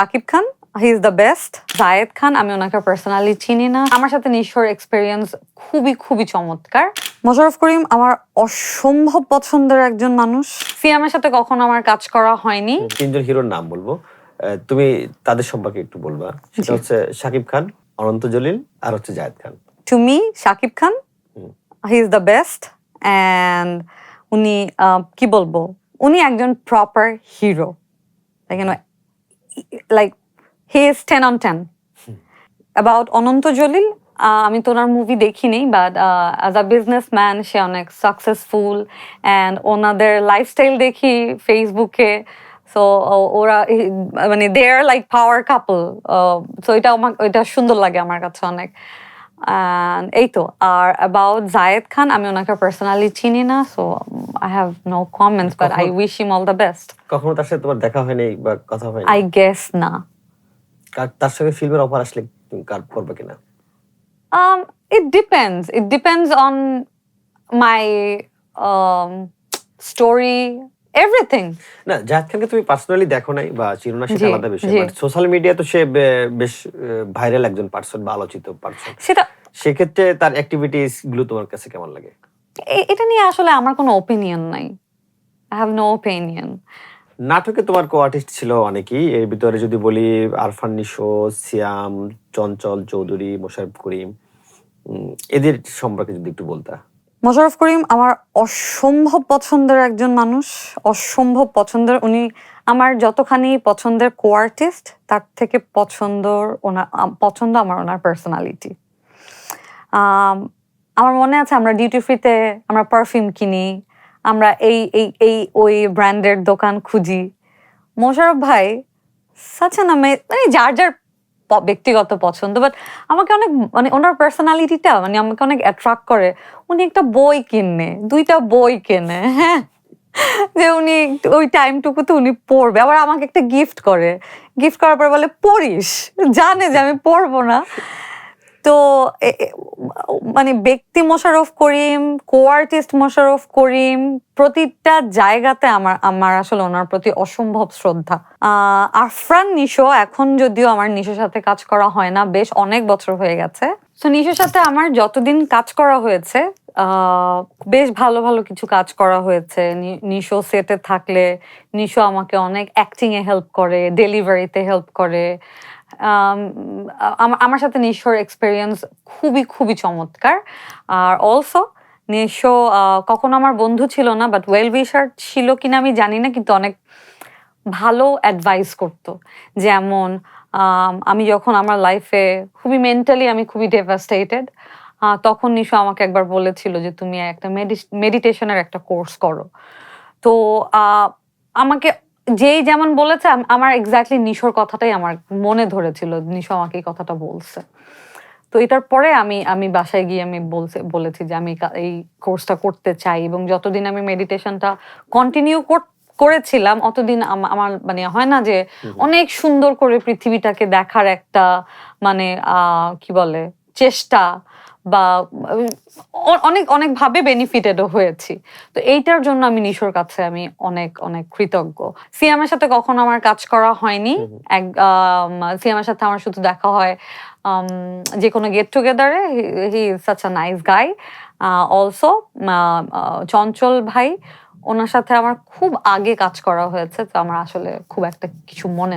Shakib Khan he is the best Zayed Khan আমি ওনাকে personally চিনি না। আমার সাথে নিশোর এক্সপিরিয়েন্স খুবই খুবই চমৎকার। মোশাররফ করিম আমার অসম্ভব পছন্দের একজন মানুষ। সিয়ামের সাথে কখনো আমার কাজ করা হয়নি। তিনজন হিরোর নাম বলব। তুমি তাদের সম্পর্কে একটু বলবা। সেটা হচ্ছে শাকিব খান অনন্ত জলিল আর হচ্ছে Zayed Khan to me Shakib Khan. He is the best and উনি আহ, কি বলব? উনি একজন proper hero like he is ten on ten about Ananta Jalil আমি তো ওনার মুভি দেখিনি but as a business man সে অনেক সাকসেসফুল অ্যান্ড ওনাদের লাইফস্টাইল দেখি ফেসবুকে সো ওরা মানে they are like power couple so এটা আমার, এটা সুন্দর লাগে আমার কাছে অনেক। এই তো আর অ্যাবাউট জায়েদ খান আমি ওনাকে পার্সোনালি চিনি না so I have no comments but I wish him all the best কখনো তার সাথে তোমার দেখা হয়নি বা কথা হয়নি? আই গেস না। তার সঙ্গে ফিল্মের অফার আসলে তুমি কার করবে কিনা? Um, it depends. It depends on my um, story, everything. না জাহেদ খানকে তুমি পার্সোনালি দেখো নাই বা চিনো না সেটা আলাদা বিষয় বাট সোশ্যাল মিডিয়া তো সে বেশ ভাইরাল একজন পার্সন বা আলোচিত পার্সন সেটা সেক্ষেত্রে তার অ্যাক্টিভিটিসগুলো তোমার কাছে কেমন লাগে? এটা নিয়ে আসলে আমার কোনো ওপিনিয়ন নাই। আই হ্যাভ নো ওপিনিয়ন নাটকে তোমার কো আর্টিস্ট ছিল অনেকেই এর ভিতরে যদি বলি আরফান নিশো সিয়াম চঞ্চল চৌধুরী মোশারফ করিম এদের সম্পর্কে যদি একটু বলতা। মোশাররফ করিম আমার অসম্ভব পছন্দের একজন মানুষ, অসম্ভব পছন্দের। উনি আমার যতখানি পছন্দের কো আর্টিস্ট তার থেকে পছন্দ ওনার পছন্দ আমার ওনার পার্সোনালিটি আমার মনে আছে আমরা ডিউটি ফ্রিতে আমরা পারফিউম কিনি, আমরা এই এই এই, ওই ব্র্যান্ডের দোকান খুঁজি। মোশারফ ভাই সাচা নামে মানে যার যার ব্যক্তিগত পছন্দ বাট আমাকে অনেক মানে ওনার পার্সোনালিটিটা মানে আমাকে অনেক অ্যাট্রাক্ট করে। উনি একটা বই কিনে, দুইটা বই কেনে হ্যাঁ? যে উনি ওই টাইমটুকু তো উনি পড়বে। আবার আমাকে একটা গিফট করে। গিফট করার পর বলে, পড়িস? জানে যে আমি পড়ব না। তো মানে ব্যক্তি মোশাররফ করিম কো আর্টিস্ট মোশাররফ করিম, প্রতিটা জায়গাতে আমার আমার আসলে ওনার প্রতি অসম্ভব শ্রদ্ধা। আফরান নিশো এখন যদিও আমার নিশোর সাথে কাজ করা হয় না, বেশ অনেক বছর হয়ে গেছে। তো নিশোর সাথে আমার যতদিন কাজ করা হয়েছে বেশ ভালো ভালো কিছু কাজ করা হয়েছে। নিশো সেটে থাকলে, নিশো আমাকে অনেক অ্যাক্টিং এ হেল্প করে ডেলিভারিতে হেল্প করে। আমার সাথে নিশোর এক্সপিরিয়েন্স খুবই খুবই চমৎকার। আর অলসো নিশো কখনো আমার বন্ধু ছিল না বাট ওয়েল উইশার ছিল কিনা আমি জানি না কিন্তু অনেক ভালো অ্যাডভাইস করতো। যেমন আম, যখন আমার লাইফে খুবই মেন্টালি আমি খুবই ডেভাস্টেটেড তখন নিশো আমাকে একবার বলেছিল যে তুমি একটা মেডিটেশনের একটা কোর্স করো। তো আমাকে যেই যেমন বলেছে আমার এক্স্যাক্টলি নিশোর কথাটাই আমার মনে ধরেছিল নিশো আমাকে এই কথাটা বলছে। তো এটার পরে আমি আমি বাসায় গিয়ে আমি বলছে বলেছি যে আমি এই কোর্সটা করতে চাই এবং যতদিন আমি মেডিটেশনটা কন্টিনিউ করেছিলাম অতদিন আম- আমার মানে হয় না যে অনেক সুন্দর করে পৃথিবীটাকে দেখার একটা মানে আহ, কি বলে চেষ্টা বা অনেক অনেক ভাবে বেনিফিটেডও হয়েছি। তো এইটার জন্য আমি নিশোর কাছে আমি অনেক অনেক কৃতজ্ঞ। সিয়ামের সাথে কখনো আমার কাজ করা হয়নি। এক আম, সিয়ামের সাথে আমার শুধু দেখা হয় যে কোনো get টুগেদারে he is such a nice guy also Chanchal ভাই। ওনার সাথে আমার খুব আগে কাজ করা হয়েছে তো আমার আসলে খুব একটা কিছু মনে